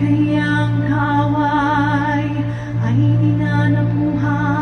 kanyang kaway ay inanabuhay.